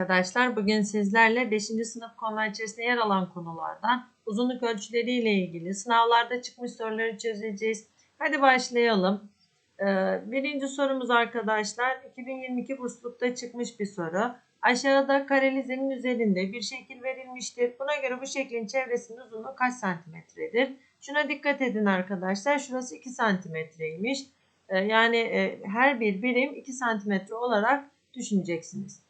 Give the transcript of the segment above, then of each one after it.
Arkadaşlar bugün sizlerle 5. sınıf konular içerisinde yer alan konulardan uzunluk ölçüleriyle ilgili sınavlarda çıkmış soruları çözeceğiz. Hadi başlayalım. Ee, birinci sorumuz arkadaşlar 2022 burslukta çıkmış bir soru. Aşağıda kareli zemin üzerinde bir şekil verilmiştir. Buna göre bu şeklin çevresinin uzunluğu kaç santimetredir? Şuna dikkat edin arkadaşlar. Şurası 2 santimetreymiş. Ee, yani e, her bir birim 2 santimetre olarak düşüneceksiniz.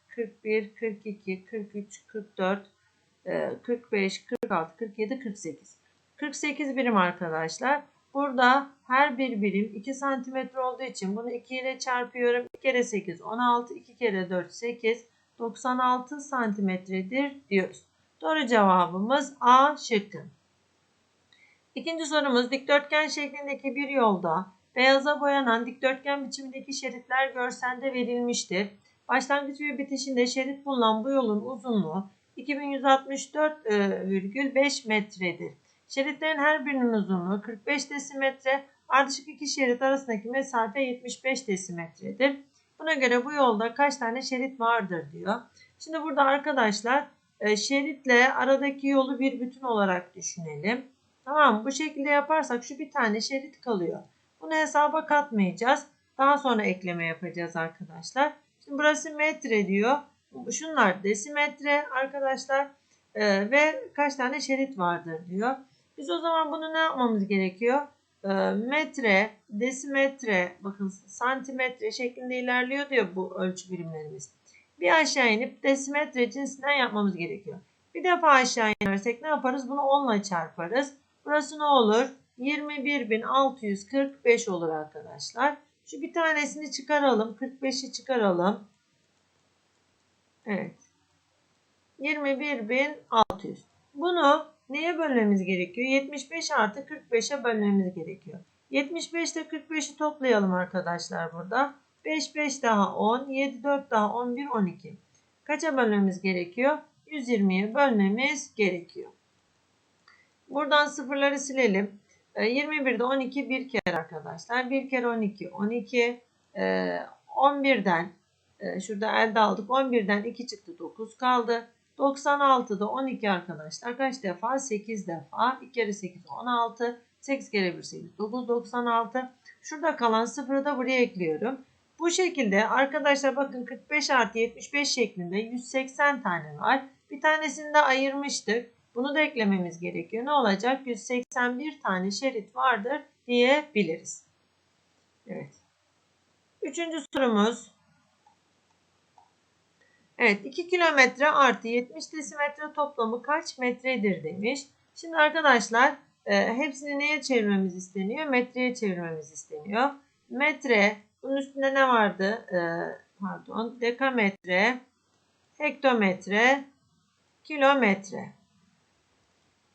41, 42, 43, 44, 45, 46, 47, 48. 48 birim arkadaşlar. Burada her bir birim 2 santimetre olduğu için bunu 2 ile çarpıyorum. 2 kere 8 16, 2 kere 4 8, 96 santimetredir diyoruz. Doğru cevabımız A şıkkı. İkinci sorumuz dikdörtgen şeklindeki bir yolda beyaza boyanan dikdörtgen biçimindeki şeritler görselde verilmiştir. Başlangıç ve bitişinde şerit bulunan bu yolun uzunluğu 2164,5 metredir. Şeritlerin her birinin uzunluğu 45 desimetre, ardışık iki şerit arasındaki mesafe 75 desimetredir. Buna göre bu yolda kaç tane şerit vardır diyor. Şimdi burada arkadaşlar e, şeritle aradaki yolu bir bütün olarak düşünelim. Tamam bu şekilde yaparsak şu bir tane şerit kalıyor. Bunu hesaba katmayacağız. Daha sonra ekleme yapacağız arkadaşlar. Şimdi burası metre diyor. Şunlar desimetre arkadaşlar ee, ve kaç tane şerit vardır diyor. Biz o zaman bunu ne yapmamız gerekiyor? Ee, metre, desimetre, bakın santimetre şeklinde ilerliyor diyor bu ölçü birimlerimiz. Bir aşağı inip desimetre cinsinden yapmamız gerekiyor. Bir defa aşağı inersek ne yaparız? Bunu 10 ile çarparız. Burası ne olur? 21.645 olur arkadaşlar. Şu bir tanesini çıkaralım. 45'i çıkaralım. Evet. 21.600. Bunu neye bölmemiz gerekiyor? 75 artı 45'e bölmemiz gerekiyor. 75 ile 45'i toplayalım arkadaşlar burada. 5 5 daha 10, 7 4 daha 11 12. Kaça bölmemiz gerekiyor? 120'ye bölmemiz gerekiyor. Buradan sıfırları silelim. 21'de 12 bir kere arkadaşlar. 1 kere 12 12. 11'den şurada elde aldık. 11'den 2 çıktı 9 kaldı. 96'da 12 arkadaşlar kaç defa? 8 defa. 2 kere 8 16. 8 kere 1 8 9 96. Şurada kalan sıfırı da buraya ekliyorum. Bu şekilde arkadaşlar bakın 45 artı 75 şeklinde 180 tane var. Bir tanesini de ayırmıştık. Bunu da eklememiz gerekiyor. Ne olacak? 181 tane şerit vardır diyebiliriz. Evet. Üçüncü sorumuz. Evet 2 kilometre artı 70 desimetre toplamı kaç metredir demiş. Şimdi arkadaşlar e, hepsini neye çevirmemiz isteniyor? Metreye çevirmemiz isteniyor. Metre bunun üstünde ne vardı? E, pardon dekametre, hektometre, kilometre.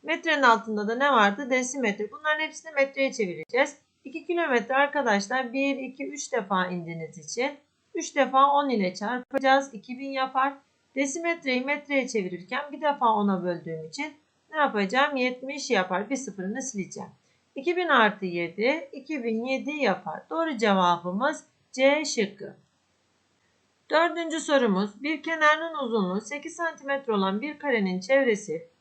Metrenin altında da ne vardı? Desimetre. Bunların hepsini metreye çevireceğiz. 2 kilometre arkadaşlar 1, 2, 3 defa indiğiniz için 3 defa 10 ile çarpacağız. 2000 yapar. Desimetreyi metreye çevirirken bir defa 10'a böldüğüm için ne yapacağım? 70 yapar. Bir sıfırını sileceğim. 2000 artı 7, 2007 yapar. Doğru cevabımız C şıkkı. Dördüncü sorumuz. Bir kenarının uzunluğu 8 cm olan bir karenin çevresi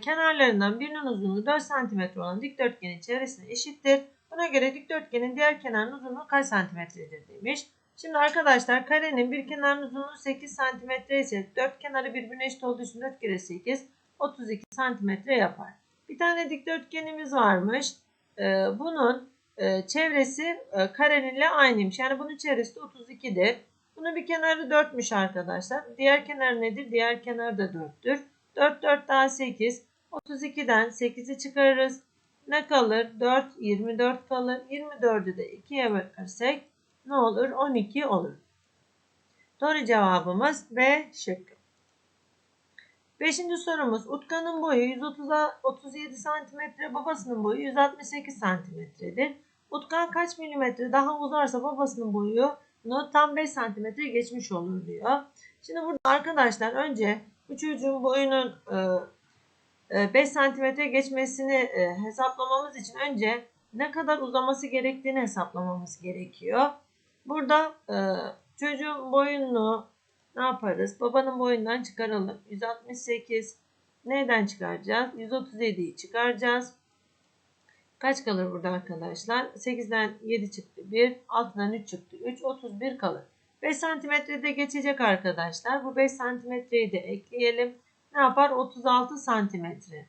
kenarlarından birinin uzunluğu 4 cm olan dikdörtgenin çevresine eşittir. Buna göre dikdörtgenin diğer kenarının uzunluğu kaç santimetredir demiş. Şimdi arkadaşlar karenin bir kenarının uzunluğu 8 cm ise dört kenarı birbirine eşit olduğu için 4 kere 8 32 cm yapar. Bir tane dikdörtgenimiz varmış. Ee, bunun e, çevresi e, kareninle aynıymış. Yani bunun çevresi de 32'dir. Bunun bir kenarı 4'müş arkadaşlar. Diğer kenar nedir? Diğer kenar da 4'tür. 4 4 daha 8. 32'den 8'i çıkarırız. Ne kalır? 4 24 kalır. 24'ü de 2'ye bölersek ne olur? 12 olur. Doğru cevabımız B şıkkı. Beşinci sorumuz Utkan'ın boyu 137 cm, babasının boyu 168 cm'dir. Utkan kaç milimetre daha uzarsa babasının boyu tam 5 cm geçmiş olur diyor. Şimdi burada arkadaşlar önce bu çocuğun boyunun e, 5 cm geçmesini e, hesaplamamız için önce ne kadar uzaması gerektiğini hesaplamamız gerekiyor. Burada e, çocuğun boyunu ne yaparız? Babanın boyundan çıkaralım. 168 neyden çıkaracağız? 137'yi çıkaracağız. Kaç kalır burada arkadaşlar? 8'den 7 çıktı 1, 6'dan 3 çıktı 3, 31 kalır. 5 santimetrede geçecek arkadaşlar. Bu 5 santimetreyi de ekleyelim. Ne yapar? 36 santimetre.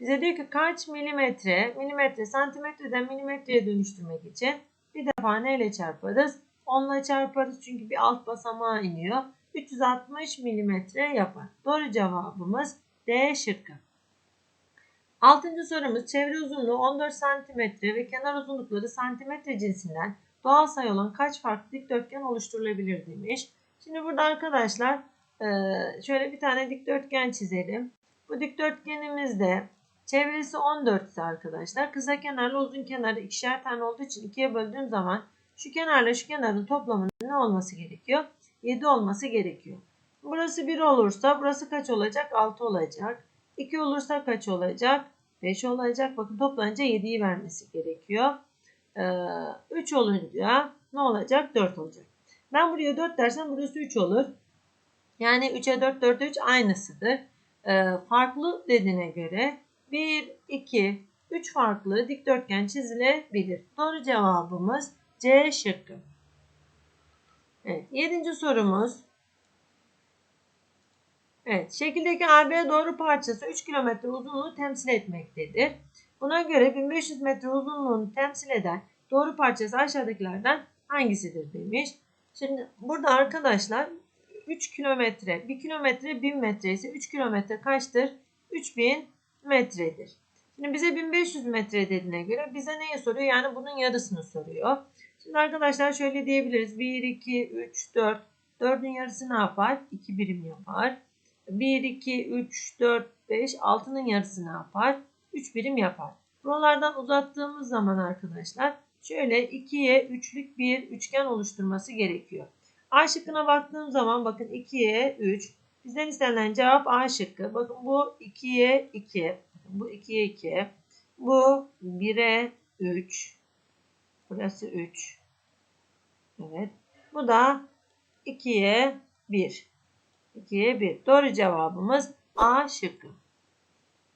Bize diyor ki kaç milimetre? Milimetre santimetreden milimetreye dönüştürmek için bir defa neyle çarparız? 10 ile çarparız çünkü bir alt basamağa iniyor. 360 milimetre yapar. Doğru cevabımız D şıkkı. Altıncı sorumuz çevre uzunluğu 14 cm ve kenar uzunlukları santimetre cinsinden doğal sayı olan kaç farklı dikdörtgen oluşturulabilir demiş. Şimdi burada arkadaşlar şöyle bir tane dikdörtgen çizelim. Bu dikdörtgenimizde çevresi 14 ise arkadaşlar kısa kenarla uzun kenarı ikişer tane olduğu için ikiye böldüğüm zaman şu kenarla şu kenarın toplamının ne olması gerekiyor? 7 olması gerekiyor. Burası 1 olursa burası kaç olacak? 6 olacak. 2 olursa kaç olacak? 5 olacak. Bakın toplanınca 7'yi vermesi gerekiyor. Ee, 3 olunca ne olacak? 4 olacak. Ben buraya 4 dersem burası 3 olur. Yani 3'e 4, 4'e 3 aynısıdır. Ee, farklı dediğine göre 1, 2, 3 farklı dikdörtgen çizilebilir. Doğru cevabımız C şıkkı. Evet, yedinci sorumuz. Evet, şekildeki AB doğru parçası 3 km uzunluğu temsil etmektedir. Buna göre 1500 metre uzunluğunu temsil eden doğru parçası aşağıdakilerden hangisidir demiş. Şimdi burada arkadaşlar 3 kilometre, 1 kilometre 1000 metre ise 3 kilometre kaçtır? 3000 metredir. Şimdi bize 1500 metre dediğine göre bize neyi soruyor? Yani bunun yarısını soruyor. Şimdi arkadaşlar şöyle diyebiliriz. 1, 2, 3, 4. 4'ün yarısı ne yapar? 2 birim yapar. 1, 2, 3, 4, 5. 6'nın yarısı ne yapar? 3 birim yapar. Buralardan uzattığımız zaman arkadaşlar şöyle 2'ye 3'lük bir üçgen oluşturması gerekiyor. A şıkkına baktığım zaman bakın 2'ye 3. Bizden istenilen cevap A şıkkı. Bakın bu 2'ye 2. Bu 2'ye 2. Bu 1'e 3. Burası 3. Evet. Bu da 2'ye 1. 2'ye 1. Doğru cevabımız A şıkkı.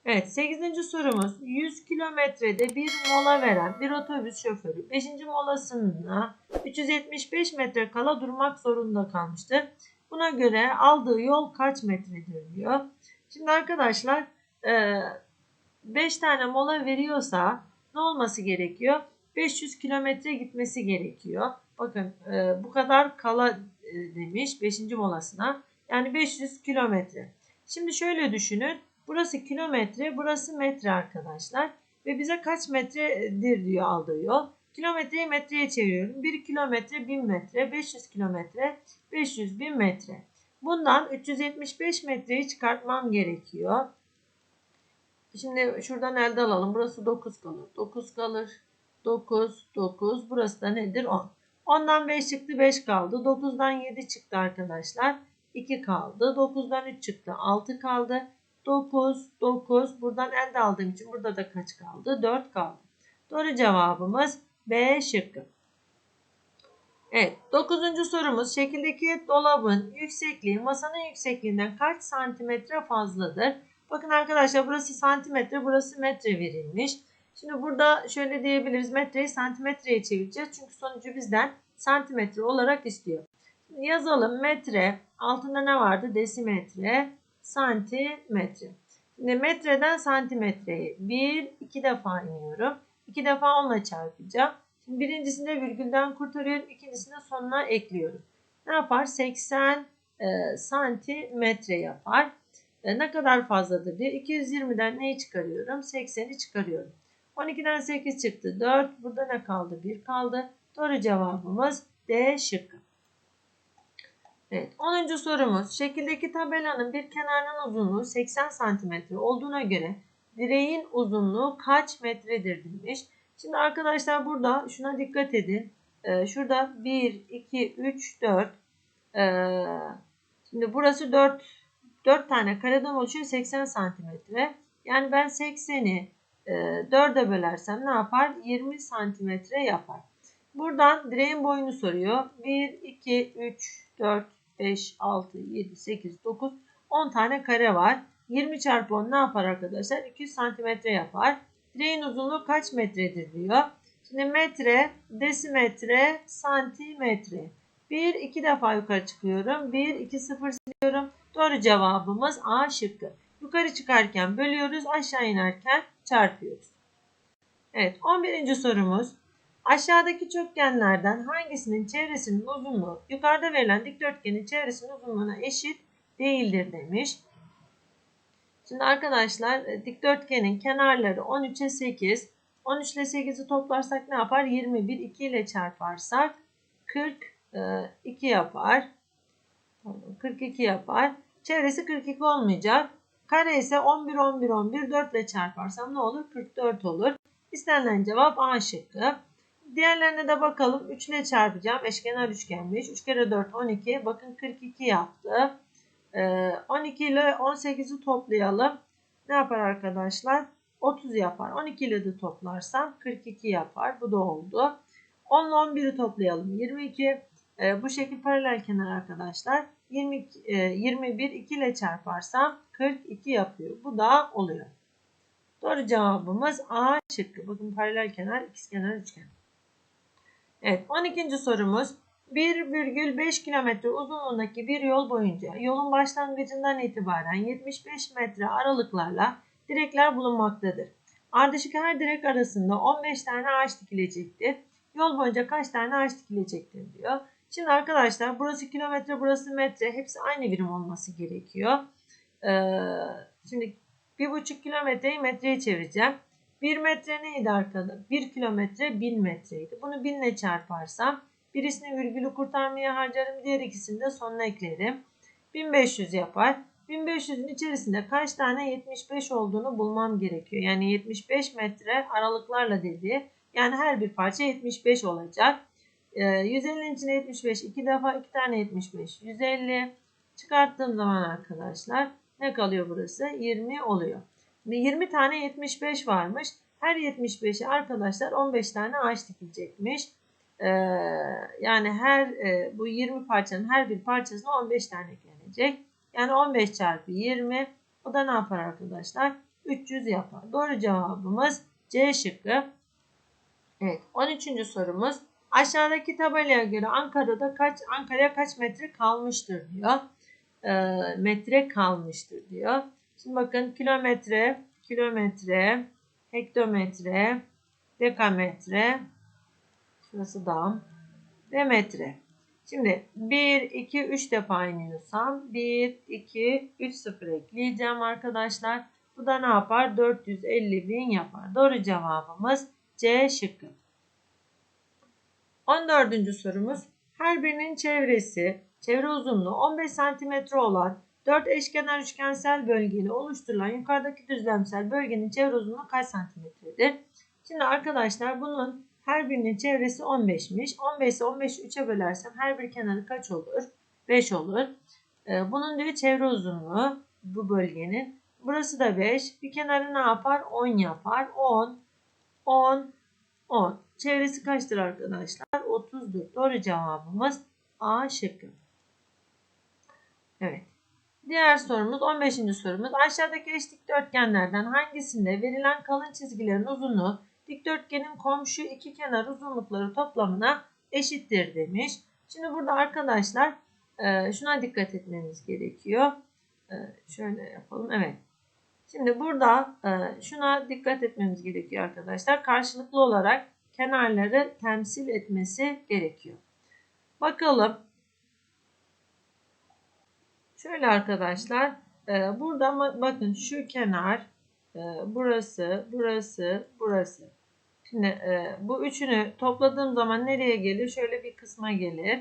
Evet 8. sorumuz 100 kilometrede bir mola veren bir otobüs şoförü 5. molasında 375 metre kala durmak zorunda kalmıştır. Buna göre aldığı yol kaç metredir diyor. Şimdi arkadaşlar 5 tane mola veriyorsa ne olması gerekiyor? 500 kilometre gitmesi gerekiyor. Bakın e, bu kadar kala e, demiş 5. molasına. Yani 500 kilometre. Şimdi şöyle düşünün. Burası kilometre, burası metre arkadaşlar. Ve bize kaç metredir diyor aldığı yol. Kilometreyi metreye çeviriyorum. 1 kilometre 1000 metre, 500 kilometre, 500 bin metre. Bundan 375 metreyi çıkartmam gerekiyor. Şimdi şuradan elde alalım. Burası 9 kalır. 9 kalır. 9, 9. Burası da nedir? 10. 10'dan 5 çıktı 5 kaldı. 9'dan 7 çıktı arkadaşlar. 2 kaldı. 9'dan 3 çıktı. 6 kaldı. 9, 9. Buradan elde aldığım için burada da kaç kaldı? 4 kaldı. Doğru cevabımız B şıkkı. Evet. 9. sorumuz şekildeki dolabın yüksekliği masanın yüksekliğinden kaç santimetre fazladır? Bakın arkadaşlar burası santimetre burası metre verilmiş. Şimdi burada şöyle diyebiliriz. Metreyi santimetreye çevireceğiz. Çünkü sonucu bizden santimetre olarak istiyor. Şimdi yazalım. Metre. Altında ne vardı? Desimetre. Santimetre. Şimdi metreden santimetreye 1, 2 defa iniyorum. 2 defa onunla çarpacağım. Şimdi birincisinde virgülden kurtarıyorum. İkincisinde sonuna ekliyorum. Ne yapar? 80 e, santimetre yapar. E, ne kadar fazladır diye 220'den neyi çıkarıyorum? 80'i çıkarıyorum. 12'den 8 çıktı. 4. Burada ne kaldı? 1 kaldı. Doğru cevabımız D şıkkı. Evet, 10. sorumuz. Şekildeki tabelanın bir kenarının uzunluğu 80 cm olduğuna göre direğin uzunluğu kaç metredir demiş. Şimdi arkadaşlar burada şuna dikkat edin. Ee, şurada 1, 2, 3, 4. Ee, şimdi burası 4, 4 tane kareden oluşuyor 80 santimetre. Yani ben 80'i e, 4'e bölersem ne yapar? 20 santimetre yapar. Buradan direğin boyunu soruyor. 1, 2, 3, 4, 5, 6, 7, 8, 9, 10 tane kare var. 20 çarpı 10 ne yapar arkadaşlar? 200 santimetre yapar. Direğin uzunluğu kaç metredir diyor. Şimdi metre, desimetre, santimetre. 1, 2 defa yukarı çıkıyorum. 1, 2, 0 siliyorum. Doğru cevabımız A şıkkı. Yukarı çıkarken bölüyoruz, aşağı inerken çarpıyoruz. Evet, 11. sorumuz. Aşağıdaki çokgenlerden hangisinin çevresinin uzunluğu yukarıda verilen dikdörtgenin çevresinin uzunluğuna eşit değildir demiş. Şimdi arkadaşlar e, dikdörtgenin kenarları 13'e 8. 13 ile 8'i toplarsak ne yapar? 21. 2 ile çarparsak 42 yapar. 42 yapar. Çevresi 42 olmayacak. Kare ise 11, 11, 11. 4 ile çarparsam ne olur? 44 olur. İstenilen cevap A şıkkı. Diğerlerine de bakalım. 3 ile çarpacağım. Eşkenar üçgenmiş. 3 kere 4 12. Bakın 42 yaptı. 12 ile 18'i toplayalım. Ne yapar arkadaşlar? 30 yapar. 12 ile de toplarsam 42 yapar. Bu da oldu. 10 ile 11'i toplayalım. 22. bu şekil paralel kenar arkadaşlar. 20, 21 2 ile çarparsam 42 yapıyor. Bu da oluyor. Doğru cevabımız A şıkkı. Bakın paralel kenar, ikizkenar, üçgen. Evet 12. sorumuz. 1,5 kilometre uzunluğundaki bir yol boyunca yolun başlangıcından itibaren 75 metre aralıklarla direkler bulunmaktadır. Ardışık her direk arasında 15 tane ağaç dikilecektir. Yol boyunca kaç tane ağaç dikilecektir diyor. Şimdi arkadaşlar burası kilometre burası metre hepsi aynı birim olması gerekiyor. Ee, şimdi 1,5 kilometreyi metreye çevireceğim. 1 metre neydi arkadaşlar? 1 kilometre 1000 metreydi. Bunu 1000 ile çarparsam birisini virgülü kurtarmaya harcarım. Diğer ikisini de sonuna eklerim. 1500 yapar. 1500'ün içerisinde kaç tane 75 olduğunu bulmam gerekiyor. Yani 75 metre aralıklarla dedi. Yani her bir parça 75 olacak. 150'nin içine 75 2 defa 2 tane 75 150 çıkarttığım zaman arkadaşlar ne kalıyor burası 20 oluyor. 20 tane 75 varmış. Her 75'e arkadaşlar 15 tane ağaç dikilecekmiş. Ee, yani her e, bu 20 parçanın her bir parçasına 15 tane eklenecek. Yani 15 çarpı 20 o da ne yapar arkadaşlar? 300 yapar. Doğru cevabımız C şıkkı. Evet 13. sorumuz. Aşağıdaki tabelaya göre Ankara'da kaç Ankara'ya kaç metre kalmıştır diyor. E, metre kalmıştır diyor. Şimdi bakın kilometre, kilometre, hektometre, dekametre, şurası dam ve metre. Şimdi 1, 2, 3 defa iniyorsam 1, 2, 3, 0 ekleyeceğim arkadaşlar. Bu da ne yapar? 450 bin yapar. Doğru cevabımız C şıkkı. 14. sorumuz. Her birinin çevresi, çevre uzunluğu 15 cm olan 4 eşkenar üçgensel bölgeyle oluşturulan yukarıdaki düzlemsel bölgenin çevre uzunluğu kaç santimetredir? Şimdi arkadaşlar bunun her birinin çevresi 15'miş. 15 ise 15'i 3'e bölersem her bir kenarı kaç olur? 5 olur. Ee, bunun diyor çevre uzunluğu bu bölgenin. Burası da 5. Bir kenarı ne yapar? 10 yapar. 10, 10, 10. Çevresi kaçtır arkadaşlar? 30'dur. Doğru cevabımız A şıkkı. Evet. Diğer sorumuz 15. sorumuz. Aşağıdaki eş dikdörtgenlerden hangisinde verilen kalın çizgilerin uzunluğu dikdörtgenin komşu iki kenar uzunlukları toplamına eşittir demiş. Şimdi burada arkadaşlar e, şuna dikkat etmemiz gerekiyor. E, şöyle yapalım. Evet. Şimdi burada e, şuna dikkat etmemiz gerekiyor arkadaşlar. Karşılıklı olarak kenarları temsil etmesi gerekiyor. Bakalım Şöyle arkadaşlar e, burada bakın şu kenar e, burası burası burası. Şimdi e, bu üçünü topladığım zaman nereye gelir? Şöyle bir kısma gelir.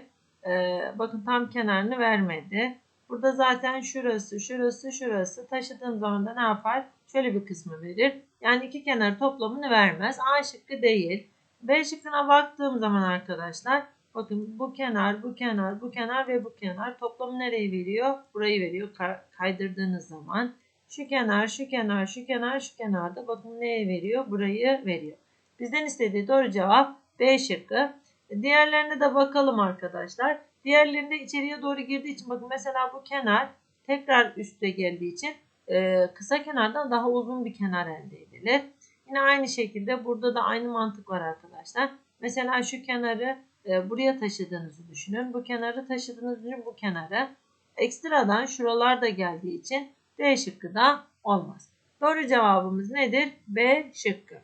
Bakın tam kenarını vermedi. Burada zaten şurası, şurası, şurası taşıdığım zaman da ne yapar? Şöyle bir kısmı verir. Yani iki kenar toplamını vermez. A şıkkı değil. B şıkkına baktığım zaman arkadaşlar bakın bu kenar, bu kenar, bu kenar ve bu kenar toplamı nereyi veriyor? Burayı veriyor kaydırdığınız zaman. Şu kenar, şu kenar, şu kenar, şu kenarda bakın neye veriyor? Burayı veriyor. Bizden istediği doğru cevap B şıkkı. Diğerlerine de bakalım arkadaşlar. Diğerlerinde içeriye doğru girdiği için bakın mesela bu kenar tekrar üste geldiği için e, kısa kenardan daha uzun bir kenar elde edilir. Yine aynı şekilde burada da aynı mantık var arkadaşlar. Mesela şu kenarı e, buraya taşıdığınızı düşünün. Bu kenarı taşıdığınızı düşünün bu kenarı. Ekstradan şuralar da geldiği için D şıkkı da olmaz. Doğru cevabımız nedir? B şıkkı.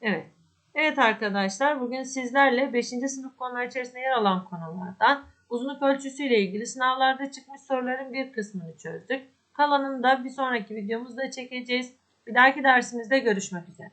Evet. Evet arkadaşlar bugün sizlerle 5. sınıf konular içerisinde yer alan konulardan uzunluk ölçüsüyle ilgili sınavlarda çıkmış soruların bir kısmını çözdük. Kalanını da bir sonraki videomuzda çekeceğiz. Bir dahaki dersimizde görüşmek üzere.